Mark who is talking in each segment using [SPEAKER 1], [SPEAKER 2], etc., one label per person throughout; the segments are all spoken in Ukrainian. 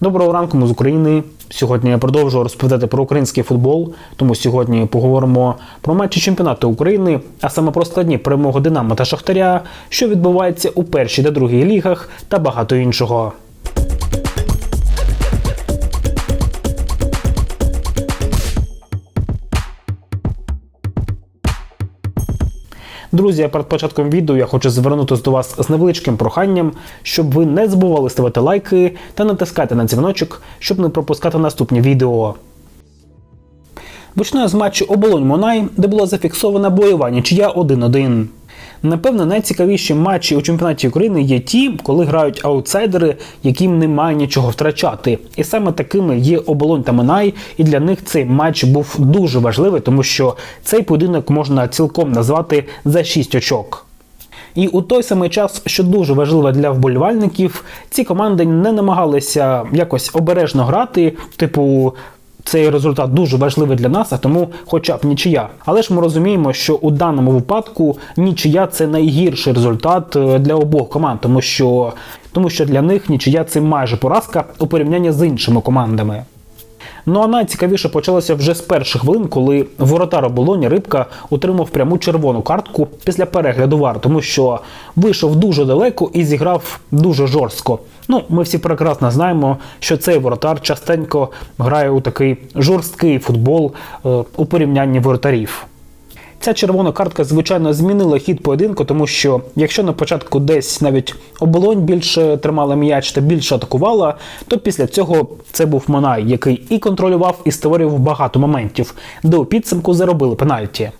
[SPEAKER 1] Доброго ранку, ми з України. Сьогодні я продовжу розповідати про український футбол. Тому сьогодні поговоримо про матчі чемпіонату України, а саме про складні перемоги Динамо та Шахтаря, що відбувається у першій та другій лігах, та багато іншого. Друзі, перед початком відео я хочу звернутися до вас з невеличким проханням, щоб ви не забували ставити лайки та натискати на дзвіночок, щоб не пропускати наступні відео. Почну з матчу Оболонь Монай, де була зафіксована бойова нічия 1-1. Напевно, найцікавіші матчі у чемпіонаті України є ті, коли грають аутсайдери, яким немає нічого втрачати. І саме такими є оболонь та Минай, і для них цей матч був дуже важливий, тому що цей поєдинок можна цілком назвати за 6 очок. І у той самий час, що дуже важливо для вболівальників, ці команди не намагалися якось обережно грати, типу. Цей результат дуже важливий для нас, а тому хоча б нічия. Але ж ми розуміємо, що у даному випадку нічия це найгірший результат е, для обох команд, тому що, тому що для них нічия це майже поразка у порівнянні з іншими командами. Ну а найцікавіше почалося вже з перших хвилин, коли воротар оболоні Рибка отримав пряму червону картку після перегляду вар, тому що вийшов дуже далеко і зіграв дуже жорстко. Ну, ми всі прекрасно знаємо, що цей воротар частенько грає у такий жорсткий футбол е, у порівнянні воротарів. Ця червона картка, звичайно, змінила хід поєдинку, тому що якщо на початку десь навіть оболонь більше тримала м'яч та більше атакувала, то після цього це був Монай, який і контролював, і створював багато моментів, де у підсумку заробили пенальті.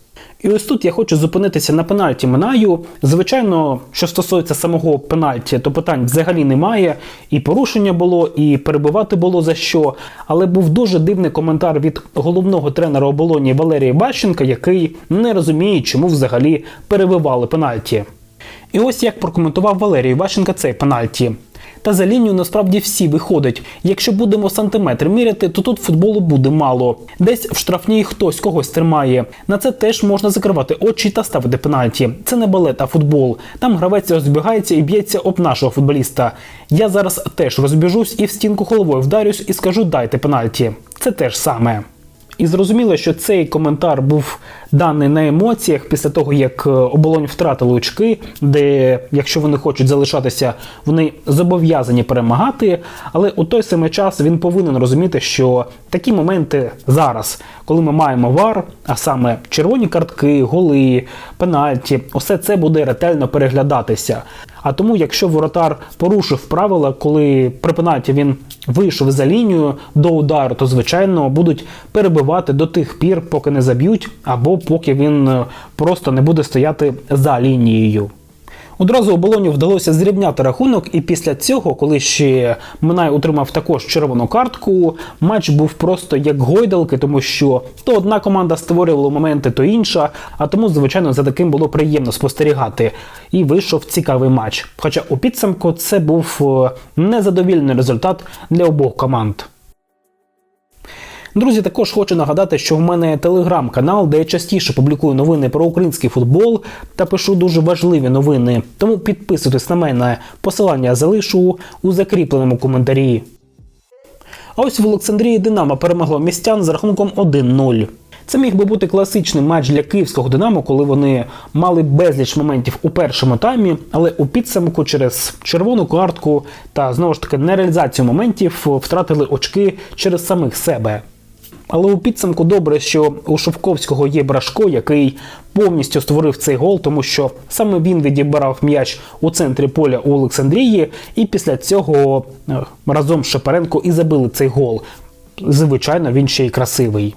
[SPEAKER 1] І ось тут я хочу зупинитися на пенальті Минаю. Звичайно, що стосується самого пенальті, то питань взагалі немає. І порушення було, і перебивати було за що. Але був дуже дивний коментар від головного тренера оболоні Валерія Бащенка, який не розуміє, чому взагалі перебивали пенальті. І ось як прокоментував Валерій Ващенка цей пенальті. Та за лінію насправді всі виходять. Якщо будемо сантиметр міряти, то тут футболу буде мало. Десь в штрафній хтось когось тримає. На це теж можна закривати очі та ставити пенальті. Це не балет, а футбол. Там гравець розбігається і б'ється об нашого футболіста. Я зараз теж розбіжусь і в стінку головою вдарюсь і скажу дайте пенальті. Це теж саме. І зрозуміло, що цей коментар був даний на емоціях після того, як е, оболонь втратили очки, де, якщо вони хочуть залишатися, вони зобов'язані перемагати. Але у той самий час він повинен розуміти, що такі моменти зараз, коли ми маємо вар, а саме червоні картки, голи, пенальті, усе це буде ретельно переглядатися. А тому, якщо воротар порушив правила, коли при він вийшов за лінію до удару, то звичайно будуть перебивати до тих пір, поки не заб'ють, або поки він е, просто не буде стояти за лінією. Одразу оболоню вдалося зрівняти рахунок, і після цього, коли ще Минай отримав також червону картку, матч був просто як гойдалки, тому що то одна команда створювала моменти, то інша. А тому, звичайно, за таким було приємно спостерігати. І вийшов цікавий матч. Хоча у підсумку це був е, незадовільний результат для обох команд. Друзі, також хочу нагадати, що в мене телеграм-канал, де я частіше публікую новини про український футбол та пишу дуже важливі новини. Тому підписуйтесь на мене. Посилання залишу у закріпленому коментарі. А ось в Олександрії Динамо перемогло містян з рахунком 1-0. Це міг би бути класичний матч для київського Динамо, коли вони мали безліч моментів у першому таймі, але у підсумку через червону картку та знову ж таки нереалізацію моментів втратили очки через самих себе. Але у підсумку добре, що у Шовковського є Брашко, який повністю створив цей гол, тому що саме він відібрав м'яч у центрі поля у Олександрії, і після цього е, разом з Шепаренко і забили цей гол. Звичайно, він ще й красивий.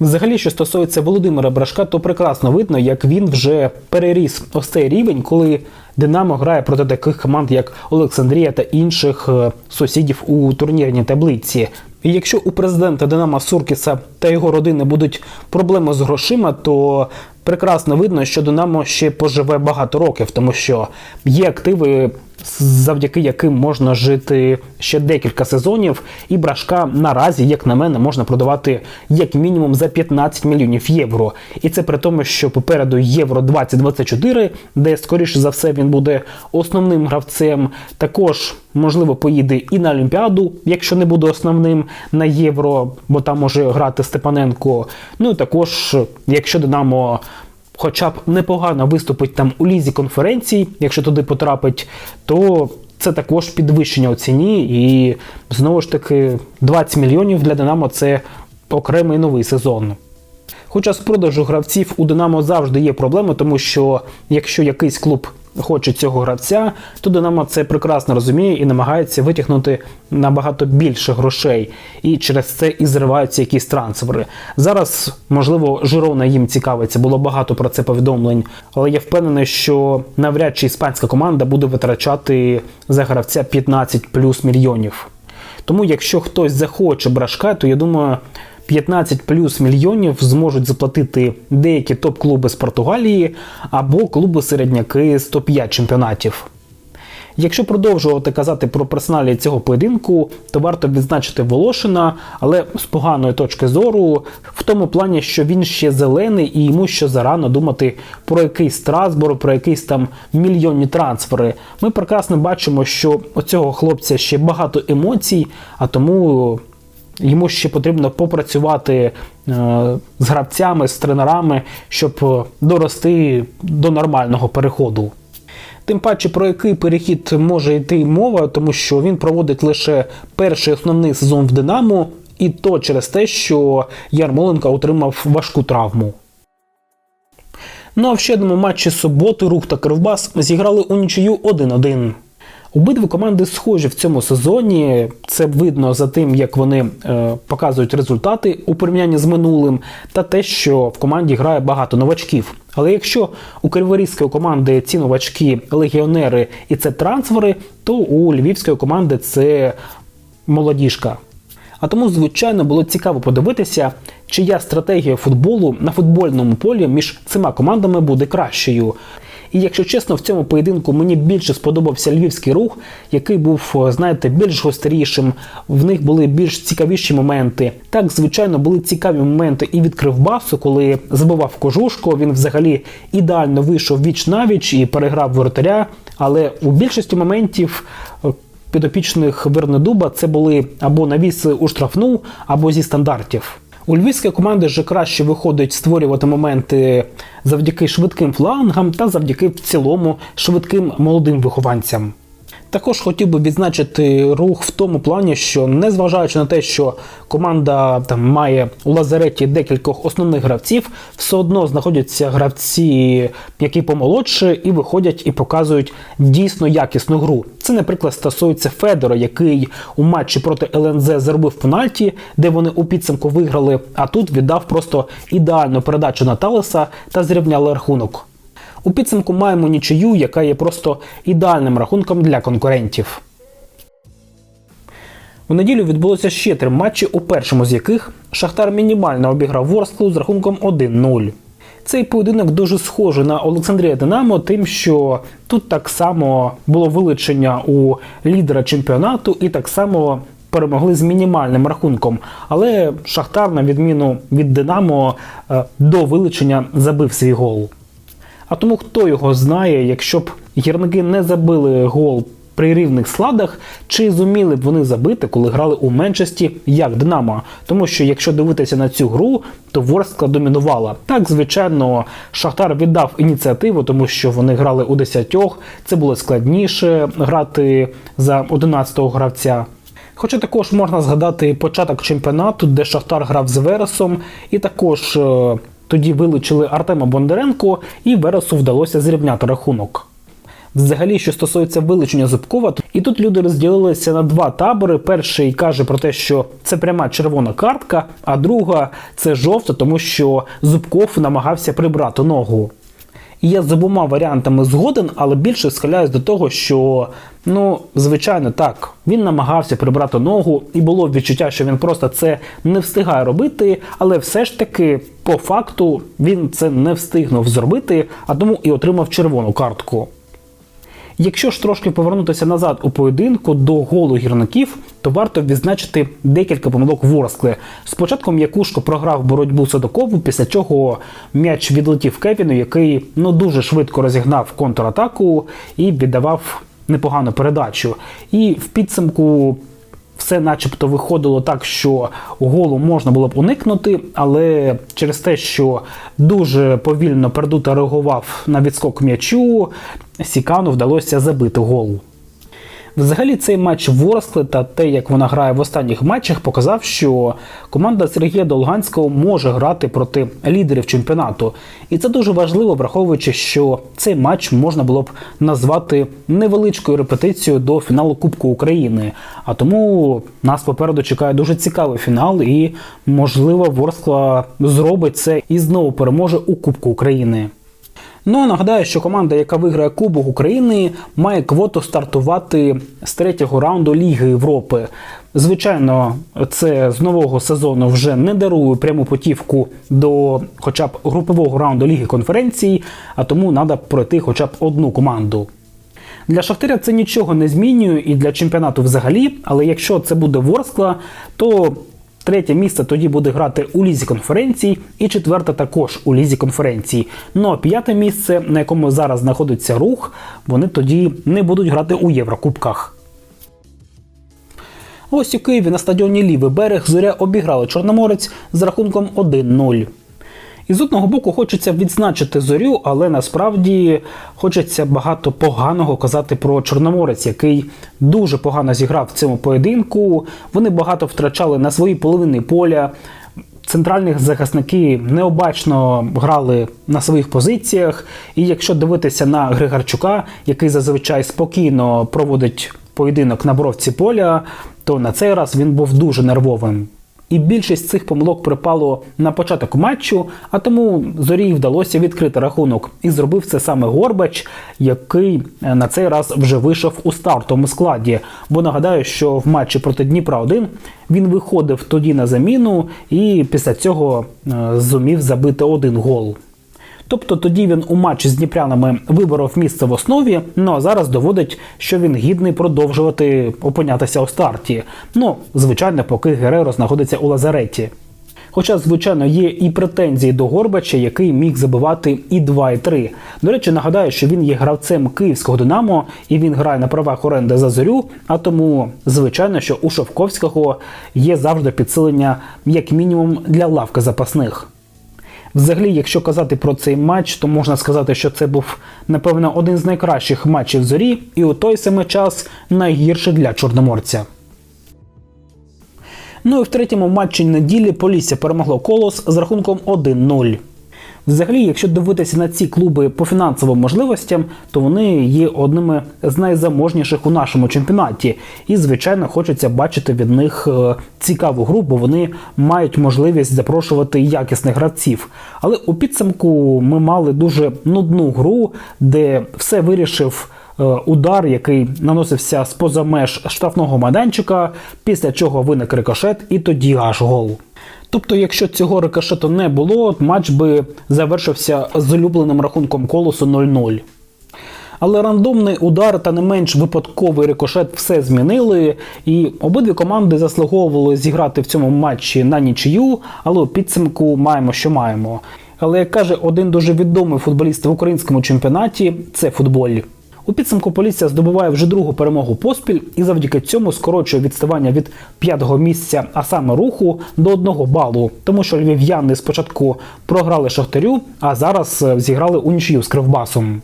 [SPEAKER 1] Взагалі, що стосується Володимира Брашка, то прекрасно видно, як він вже переріс ось цей рівень, коли Динамо грає проти таких команд, як Олександрія та інших е, сусідів у турнірній таблиці. І якщо у президента Динамо Суркіса та його родини будуть проблеми з грошима, то прекрасно видно, що Динамо ще поживе багато років, тому що є активи завдяки яким можна жити ще декілька сезонів, і брашка наразі, як на мене, можна продавати як мінімум за 15 мільйонів євро. І це при тому, що попереду Євро 2024, де скоріше за все він буде основним гравцем. Також можливо поїде і на Олімпіаду, якщо не буде основним на євро, бо там може грати Степаненко. Ну і також, якщо Динамо хоча б непогано виступить там у лізі конференцій, якщо туди потрапить, то це також підвищення у ціні. І знову ж таки 20 мільйонів для Динамо це окремий новий сезон. Хоча з продажу гравців у Динамо завжди є проблеми, тому що якщо якийсь клуб хоче цього гравця, то Динамо це прекрасно розуміє і намагається витягнути набагато більше грошей. І через це і зриваються якісь трансфери. Зараз, можливо, Жирона їм цікавиться, було багато про це повідомлень, але я впевнений, що навряд чи іспанська команда буде витрачати за гравця 15 плюс мільйонів. Тому, якщо хтось захоче брашка, то я думаю. 15 плюс мільйонів зможуть заплатити деякі топ-клуби з Португалії або клуби середняки з топ-5 чемпіонатів. Якщо продовжувати казати про персоналі цього поєдинку, то варто відзначити Волошина, але з поганої точки зору, в тому плані, що він ще зелений і йому ще зарано думати про якийсь Страсбур, про якісь там мільйонні трансфери. Ми прекрасно бачимо, що у цього хлопця ще багато емоцій, а тому Йому ще потрібно попрацювати е, з гравцями, з тренерами, щоб е, дорости до нормального переходу. Тим паче, про який перехід може йти мова, тому що він проводить лише перший основний сезон в Динамо, і то через те, що Ярмоленко отримав важку травму. Ну а в ще одному матчі суботи рух та Кривбас зіграли у нічию 1-1. Обидві команди схожі в цьому сезоні. Це видно за тим, як вони е, показують результати у порівнянні з минулим, та те, що в команді грає багато новачків. Але якщо у криворізької команди ці новачки легіонери і це трансфери, то у львівської команди це молодіжка. А тому, звичайно, було цікаво подивитися, чия стратегія футболу на футбольному полі між цими командами буде кращою. І якщо чесно, в цьому поєдинку мені більше сподобався львівський рух, який був, знаєте, більш гострішим. В них були більш цікавіші моменти. Так, звичайно, були цікаві моменти і від Кривбасу, коли забивав кожушко. Він взагалі ідеально вийшов віч навіч і переграв воротаря. Але у більшості моментів. е, Підопічних Вернедуба це були або навіси у штрафну, або зі стандартів. У львівської команди вже краще виходить створювати моменти завдяки швидким флангам та завдяки в цілому швидким молодим вихованцям. Також хотів би відзначити рух в тому плані, що незважаючи на те, що команда там має у лазареті декількох основних гравців, все одно знаходяться гравці, які помолодше, і виходять і показують дійсно якісну гру. Це, наприклад, стосується Федора, який у матчі проти ЛНЗ заробив пенальті, де вони у підсумку виграли, а тут віддав просто ідеальну передачу на Талеса та зрівняли рахунок. У підсумку маємо нічию, яка є просто ідеальним рахунком для конкурентів. У неділю відбулося ще три матчі, у першому з яких Шахтар мінімально обіграв Ворсклу з рахунком 1-0. Цей поєдинок дуже схожий на Олександрія Динамо, тим, що тут так само було вилучення у лідера чемпіонату, і так само перемогли з мінімальним рахунком. Але Шахтар, на відміну від Динамо, е, до вилучення забив свій гол. А тому хто його знає, якщо б гірники не забили гол при рівних складах, чи зуміли б вони забити, коли грали у меншості як Динамо? Тому що якщо дивитися на цю гру, то Ворскла домінувала. Так, звичайно, Шахтар віддав ініціативу, тому що вони грали у десятьох. Це було складніше грати за 11-го гравця. Хоча також можна згадати початок чемпіонату, де Шахтар грав з Вересом, і також е, тоді вилучили Артема Бондаренко, і Вересу вдалося зрівняти рахунок. Взагалі, що стосується вилучення Зубкова, і тут люди розділилися на два табори. Перший каже про те, що це пряма червона картка, а друга це жовта, тому що Зубков намагався прибрати ногу. І я з обома варіантами згоден, але більше схиляюсь до того, що ну, звичайно, так, він намагався прибрати ногу, і було відчуття, що він просто це не встигає робити, але все ж таки, по факту, він це не встигнув зробити, а тому і отримав червону картку. Якщо ж трошки повернутися назад у поєдинку до голу гірників, то варто відзначити декілька помилок Ворскли. Спочатку М'якушко програв боротьбу Садокову, після чого м'яч відлетів Кевіну, який ну дуже швидко розігнав контратаку і віддавав непогану передачу. І в підсумку все начебто виходило так, що голу можна було б уникнути, але через те, що дуже повільно Пердута реагував на відскок м'ячу, Сікану вдалося забити гол. Взагалі, цей матч Ворскли та те, як вона грає в останніх матчах, показав, що команда Сергія Долганського може грати проти лідерів чемпіонату. І це дуже важливо, враховуючи, що цей матч можна було б назвати невеличкою репетицією до фіналу Кубку України. А тому нас попереду чекає дуже цікавий фінал, і можливо Ворскла зробить це і знову переможе у Кубку України. Ну нагадаю, що команда, яка виграє Кубок України, має квоту стартувати з третього раунду Ліги Європи. Звичайно, це з нового сезону вже не дарує пряму путівку до хоча б групового раунду Ліги конференцій, а тому треба пройти хоча б одну команду. Для Шахтаря це нічого не змінює і для чемпіонату взагалі, але якщо це буде Ворскла, то Третє місце тоді буде грати у лізі конференції, і четверте також у лізі конференції. Ну а п'яте місце, на якому зараз знаходиться рух, вони тоді не будуть грати у Єврокубках. Ось у Києві на стадіоні Лівий берег зоря обіграли Чорноморець з рахунком 1-0. І з одного боку хочеться відзначити зорю, але насправді хочеться багато поганого казати про Чорноморець, який дуже погано зіграв в цьому поєдинку. Вони багато втрачали на свої половини поля. Центральних захисники необачно грали на своїх позиціях. І якщо дивитися на Григорчука, який зазвичай спокійно проводить поєдинок на бровці поля, то на цей раз він був дуже нервовим. І більшість цих помилок припало на початок матчу, а тому зорі вдалося відкрити рахунок. І зробив це саме Горбач, який е, на цей раз вже вийшов у стартовому складі. Бо нагадаю, що в матчі проти Дніпра 1 він виходив тоді на заміну і після цього е, зумів забити один гол. Тобто тоді він у матчі з дніпрянами виборов місце в основі, ну а зараз доводить, що він гідний продовжувати опинятися у старті. Ну, звичайно, поки Гереро знаходиться у лазареті. Хоча, звичайно, є і претензії до Горбача, який міг забивати і 2, і 3. До речі, нагадаю, що він є гравцем київського Динамо і він грає на правах оренди за зорю. А тому, звичайно, що у Шовковського є завжди підсилення, як мінімум, для лавки запасних. Взагалі, якщо казати про цей матч, то можна сказати, що це був, напевно, один з найкращих матчів зорі, і у той самий час найгірший для чорноморця. Ну і в третьому матчі неділі Полісся перемогло колос з рахунком 1-0. Взагалі, якщо дивитися на ці клуби по фінансовим можливостям, то вони є одними з найзаможніших у нашому чемпіонаті. І, звичайно, хочеться бачити від них е, цікаву гру, бо вони мають можливість запрошувати якісних гравців. Але у підсумку ми мали дуже нудну гру, де все вирішив. Е, удар, який наносився з поза меж штрафного майданчика, після чого виник рикошет, і тоді аж гол. Тобто, якщо цього рикошету не було, матч би завершився з улюбленим рахунком колосу 0-0. Але рандомний удар та не менш випадковий рикошет все змінили, і обидві команди заслуговували зіграти в цьому матчі на нічию, але у підсумку маємо, що маємо. Але як каже один дуже відомий футболіст в українському чемпіонаті, це футболь. У підсумку поліція здобуває вже другу перемогу поспіль і завдяки цьому скорочує відставання від п'ятого місця, а саме руху, до одного балу, тому що львів'яни спочатку програли Шахтарю, а зараз е, зіграли у нічию з Кривбасом.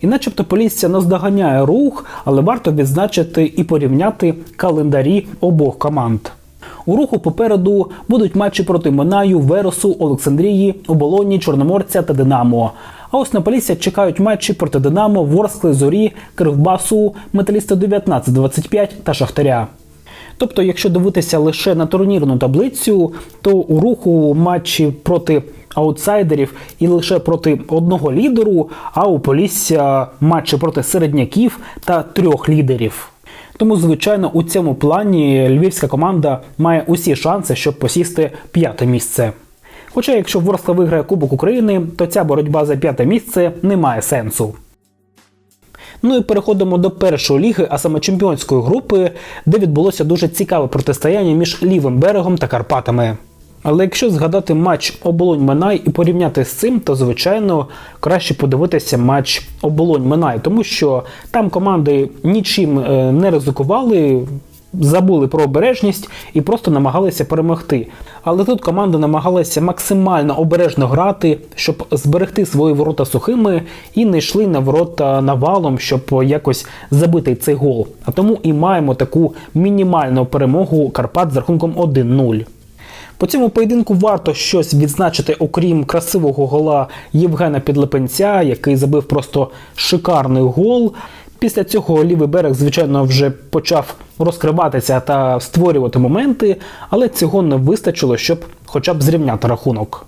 [SPEAKER 1] І начебто поліція наздоганяє рух, але варто відзначити і порівняти календарі обох команд. У руху попереду будуть матчі проти Минаю, Веросу, Олександрії, Оболоні, Чорноморця та Динамо. А ось на Полісся чекають матчі проти Динамо, Ворскли, Зорі, Кривбасу, Металіста 19-25 та Шахтаря. Тобто, якщо дивитися лише на турнірну таблицю, то у руху матчі проти аутсайдерів і лише проти одного лідеру, а у Полісся матчі проти середняків та трьох лідерів. Тому, звичайно, у цьому плані львівська команда має усі шанси, щоб посісти п'яте місце. Хоча, якщо Ворскла виграє Кубок України, то ця боротьба за п'яте місце не має сенсу. Ну і переходимо до першої ліги, а саме чемпіонської групи, де відбулося дуже цікаве протистояння між лівим берегом та Карпатами. Але якщо згадати матч оболонь Минай і порівняти з цим, то звичайно краще подивитися матч оболонь Минай, тому що там команди нічим е, не ризикували. Забули про обережність і просто намагалися перемогти. Але тут команда намагалася максимально обережно грати, щоб зберегти свої ворота сухими і не йшли на ворота навалом, щоб якось забити цей гол. А тому і маємо таку мінімальну перемогу Карпат з рахунком 1-0. По цьому поєдинку варто щось відзначити, окрім красивого гола Євгена Підлепенця, який забив просто шикарний гол. Після цього лівий берег, звичайно, вже почав розкриватися та створювати моменти, але цього не вистачило, щоб хоча б зрівняти рахунок.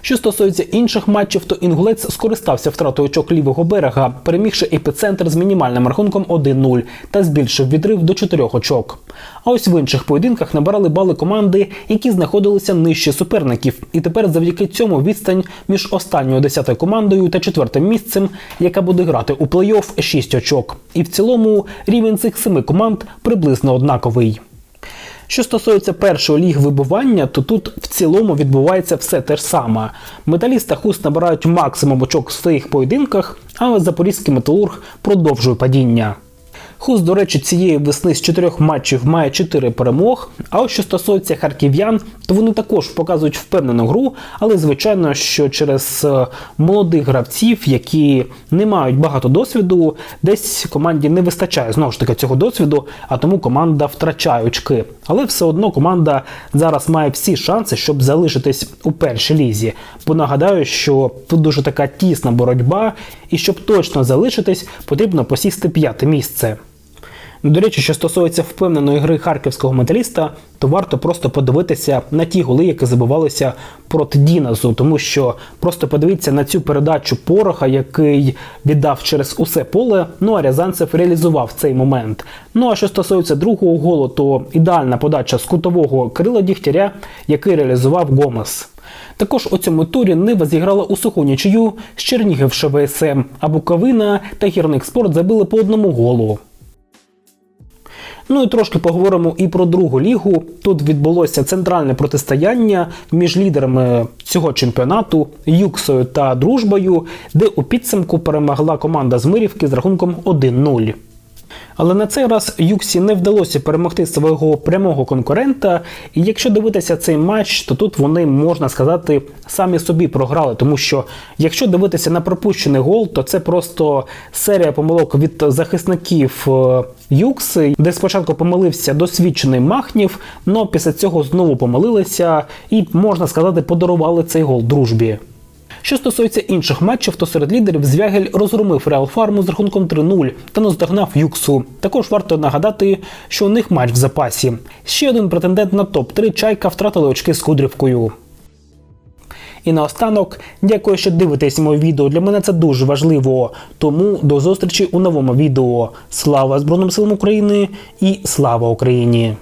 [SPEAKER 1] Що стосується інших матчів, то інгулець скористався втратою очок лівого берега, перемігши епіцентр з мінімальним рахунком 1-0 та збільшив відрив до 4 очок. А ось в інших поєдинках набирали бали команди, які знаходилися нижче суперників, і тепер завдяки цьому відстань між останньою десятою командою та четвертим місцем, яка буде грати у плей-офф 6 очок. І в цілому рівень цих семи команд приблизно однаковий. Що стосується першого ліг вибування, то тут в цілому відбувається все те ж саме. Металіст та хуст набирають максимум очок в своїх поєдинках, але запорізький металург продовжує падіння. Хуст, до речі, цієї весни з чотирьох матчів має 4 перемог. А ось що стосується харків'ян, то вони також показують впевнену гру, але звичайно, що через е, молодих гравців, які не мають багато досвіду, десь команді не вистачає знову ж таки цього досвіду, а тому команда втрачає очки. Але все одно команда зараз має всі шанси, щоб залишитись у першій лізі. Бо нагадаю, що тут дуже така тісна боротьба, і щоб точно залишитись, потрібно посісти п'яте місце. Ну, До речі, що стосується впевненої гри харківського металіста, то варто просто подивитися на ті голи, які забивалися проти Діназу, тому що просто подивіться на цю передачу Пороха, який віддав через усе поле. Ну а Рязанцев реалізував цей момент. Ну а що стосується другого голу, то ідеальна подача з кутового Кирила Дігтяря, який реалізував Гомес. Також у цьому турі Нива зіграла у суху нічию з Чернігів ШВСМ, а Буковина та Гірник Спорт забили по одному голу. Ну і трошки поговоримо і про другу лігу. Тут відбулося центральне протистояння між лідерами цього чемпіонату Юксою та Дружбою, де у підсумку перемогла команда з Мирівки з рахунком 1-0. Але на цей раз Юксі не вдалося перемогти свого прямого конкурента. І якщо дивитися цей матч, то тут вони можна сказати самі собі програли, тому що якщо дивитися на пропущений гол, то це просто серія помилок від захисників е, Юкси, де спочатку помилився досвідчений Махнів, але після цього знову помилилися і можна сказати, подарували цей гол дружбі. Що стосується інших матчів, то серед лідерів Звягель розгромив Реал Фарму з рахунком 3-0 та наздогнав Юксу. Також варто нагадати, що у них матч в запасі. Ще один претендент на топ-3 чайка втратили очки з Кудрівкою. І наостанок, дякую, що дивитесь моє відео. Для мене це дуже важливо. Тому до зустрічі у новому відео. Слава Збройним силам України і слава Україні!